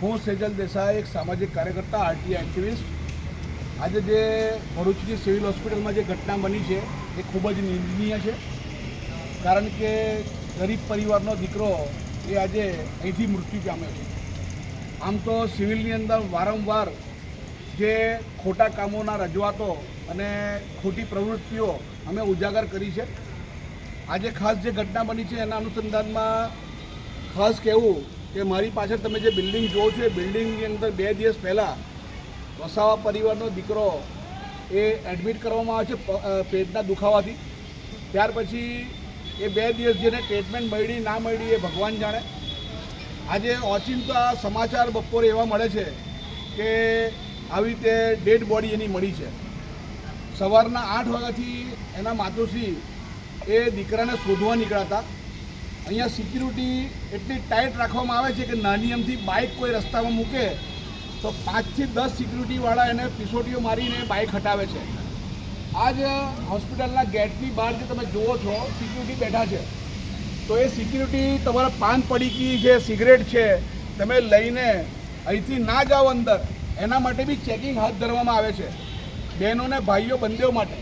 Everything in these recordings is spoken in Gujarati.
હું સેજલ દેસાઈ, એક સામાજિક કાર્યકર્તા, આરટી એક્ટિવિસ્ટ. આજે જે ભરૂચની સિવિલ હોસ્પિટલમાં જે ઘટના બની છે, એ ખૂબ જ નિંદનીય છે. કારણ કે ગરીબ પરિવારનો દીકરો એ આજે અહીંથી મૃત્યુ પામ્યો છે. આમ તો સિવિલની અંદર વારંવાર જે ખોટા કામોના રજૂઆતો અને ખોટી પ્રવૃત્તિઓ અમે ઉજાગર કરી છે. આજે ખાસ જે ઘટના બની છે, એના અનુસંધાનમાં ખાસ કહેવું કે મારી પાછળ તમે જે બિલ્ડિંગ જોવો છો, એ બિલ્ડિંગની અંદર બે દિવસ પહેલાં વસાવા પરિવારનો દીકરો એ એડમિટ કરવામાં આવે છે પેટના દુખાવાથી. ત્યાર પછી એ બે દિવસ જેને ટ્રીટમેન્ટ મળી, ના મળી એ ભગવાન જાણે. આજે ઓચિંતા સમાચાર બપોરે એવા મળે છે કે આવી રીતે ડેડ બોડી એની મળી છે. સવારના આઠ વાગ્યાથી એના માતુશ્રી એ દીકરાને શોધવા નીકળ્યા હતા. અહીંયા સિક્યુરિટી એટલી ટાઈટ રાખવામાં આવે છે કે નાની અમથી બાઇક કોઈ રસ્તામાં મૂકે તો પાંચથી દસ સિક્યુરિટીવાળા એને પિસોટીઓ મારીને બાઇક હટાવે છે. આજ હોસ્પિટલના ગેટની બહાર જે તમે જુઓ છો સિક્યુરિટી બેઠા છે. તો એ સિક્યુરિટી તમારા પાન પડીકી છે સિગરેટ છે, તમે લઈને અહીંથી ના જાઓ અંદર, એના માટે બી ચેકિંગ હાથ ધરવામાં આવે છે. બહેનોને, ભાઈઓ બંધીઓ માટે.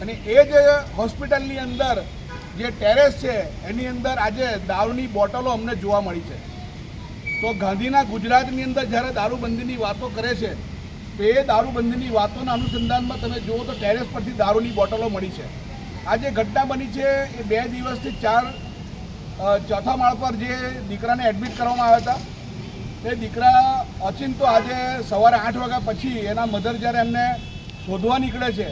અને એ જ હોસ્પિટલની અંદર જે ટેરેસ છે, એની અંદર આજે દારૂની બોટલો અમને જોવા મળી છે. તો ગાંધીના ગુજરાતની અંદર જ્યારે દારૂબંધીની વાતો કરે છે, તો એ દારૂબંધીની વાતોના અનુસંધાનમાં તમે જુઓ તો ટેરેસ પરથી દારૂની બોટલો મળી છે. આ જે ઘટના બની છે, એ બે દિવસથી ચાર ચોથા માળ પર જે દીકરાને એડમિટ કરવામાં આવ્યા હતા. એ દીકરા અચિંતો આજે સવારે આઠ વાગ્યા પછી એના મધર જ્યારે એમને શોધવા નીકળે છે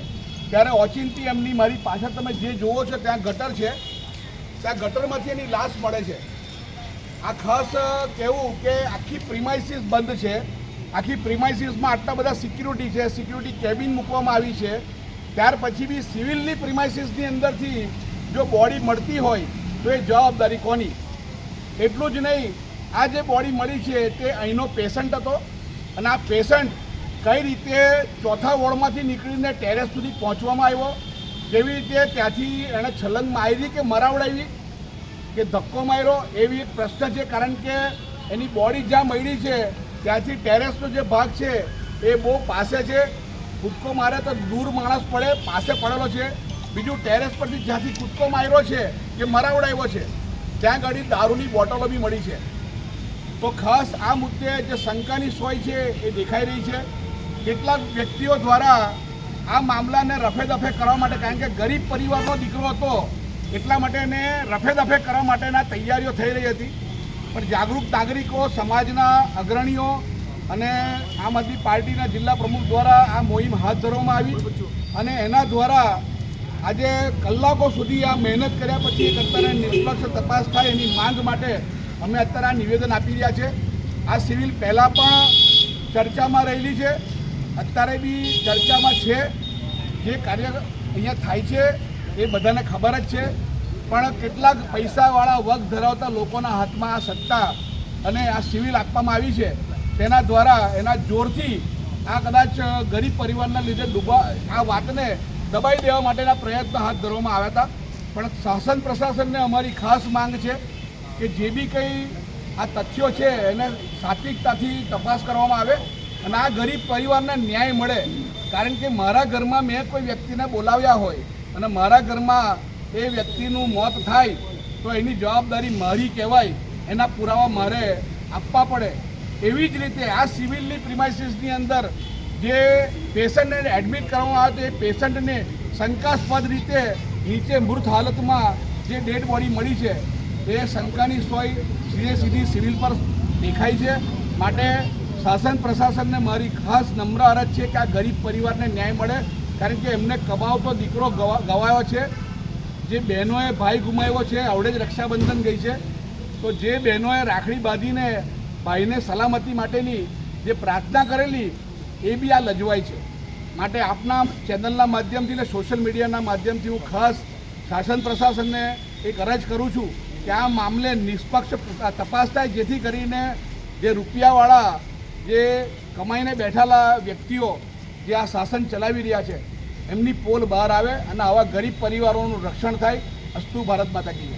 ત્યારે ઓચિંતી એમની મારી પાછળ તમે જે જુઓ છો, ત્યાં ગટર છે. ત્યાં ગટરમાંથી એની લાશ મળે છે. આ ખાસ કહેવું કે આખી પ્રિમાઇસીસ બંધ છે. આખી પ્રિમાઇસીસમાં આટલા બધા સિક્યુરિટી છે. સિક્યુરિટી કેબિન મૂકવામાં આવી છે. ત્યાર પછી બી સિવિલની પ્રિમાઇસીસની અંદરથી જો બોડી મળતી હોય, તો એ જવાબદારી કોની? એટલું જ નહીં. આ જે બોડી મળી છે, તે અહીંનો પેશન્ટ હતો. અને આ પેશન્ટ કઈ રીતે ચોથા વોર્ડમાંથી નીકળીને ટેરેસ સુધી પહોંચવામાં આવ્યો? કેવી રીતે ત્યાંથી એણે છલંગ મારી કે મરાવડાવી? કે ધક્કો માર્યો? એવી એક પ્રશ્ન છે, કારણ કે એની બોડી જ્યાં મળી છે, ત્યાંથી ટેરેસનો જે ભાગ છે, એ બહુ પાસે છે. કૂદકો મારે તો દૂર માણસ પડે, પાસે પડેલો છે. બીજું ટેરેસ પરથી જ્યાંથી કૂદકો માર્યો છે કે મરાવડાવ્યો છે, ત્યાં આગળ દારૂની બોટલો બી મળી છે. તો ખાસ આ મુદ્દે જે શંકાની સોય છે, એ દેખાઈ રહી છે. કેટલાક વ્યક્તિઓ દ્વારા આ મામલાને રફેદફે કરવા માટે, કારણ કે ગરીબ પરિવારનો દીકરો હતો, એટલા માટે એને રફેદફે કરવા માટેના તૈયારીઓ થઈ રહી હતી. પણ જાગૃત નાગરિકો, સમાજના અગ્રણીઓ અને આમ આદમી પાર્ટીના જિલ્લા પ્રમુખ દ્વારા આ મોહિમ હાથ ધરવામાં આવી અને એના દ્વારા આજે કલાકો સુધી આ મહેનત કર્યા પછી એક અત્યારે નિષ્પક્ષ તપાસ થાય એની માંગ માટે અમે અત્યારે આ નિવેદન આપી રહ્યા છે. આ સિવિલ પહેલાં પણ ચર્ચામાં રહેલી છે. અત્યારે બી ચર્ચામાં છે. જે કાર્ય અહીંયા થાય છે એ બધાને ખબર જ છે. પણ કેટલાક પૈસાવાળા વગ ધરાવતા લોકોના હાથમાં આ સત્તા અને આ સિવિલ આપવામાં આવી છે. તેના દ્વારા એના જોરથી આ કદાચ ગરીબ પરિવારના લીધે ડૂબા આ વાતને દબાઈ દેવા માટેના પ્રયત્નો હાથ ધરવામાં આવ્યા હતા. પણ શાસન પ્રશાસનને અમારી ખાસ માંગ છે કે જે બી કંઈ આ તથ્યો છે એને સાત્વિકતાથી તપાસ કરવામાં આવે. અને આ ગરીબ પરિવારને ન્યાય મળે. કારણ કે મારા ઘરમાં મેં કોઈ વ્યક્તિને બોલાવ્યા હોય અને મારા ઘરમાં એ વ્યક્તિનું મોત થાય, તો એની જવાબદારી મારી કહેવાય. એના પુરાવા મારે આપવા પડે. એવી જ રીતે આ સિવિલની પ્રિમાઇસીસની અંદર જે પેશન્ટને એડમિટ કરવામાં આવે તો એ પેશન્ટને શંકાસ્પદ રીતે નીચે મૃત હાલતમાં જે ડેડ બોડી મળી છે, એ શંકાની સોય સીધે સીધી સિવિલ પર દેખાય છે. માટે શાસન પ્રશાસનને મારી ખાસ નમ્ર અરજ છે કે આ ગરીબ પરિવારને ન્યાય મળે, કારણ કે એમને કમાવતો દીકરો ગવા, ગવાયો છે, જે બહેનોએ ભાઈ ગુમાવ્યો છે, આવડે જ રક્ષાબંધન ગઈ છે. તો જે બહેનોએ રાખડી બાંધીને ભાઈને સલામતી માટેની જે પ્રાર્થના કરેલી, એ બી આ લજવાય છે. માટે આપના ચેનલના માધ્યમથી ને સોશિયલ મીડિયાના માધ્યમથી હું ખાસ શાસન પ્રશાસનને એક અરજ કરું છું કે આ મામલે નિષ્પક્ષ તપાસ થાય, જેથી કરીને જે રૂપિયાવાળા જે કમાઈને બેઠેલા વ્યક્તિઓ જે આ શાસન ચલાવી રહ્યા છે, એમની પોલ બહાર આવે અને આવા ગરીબ પરિવારોનું રક્ષણ થાય અસ્તુ ભારત માતા કી જય.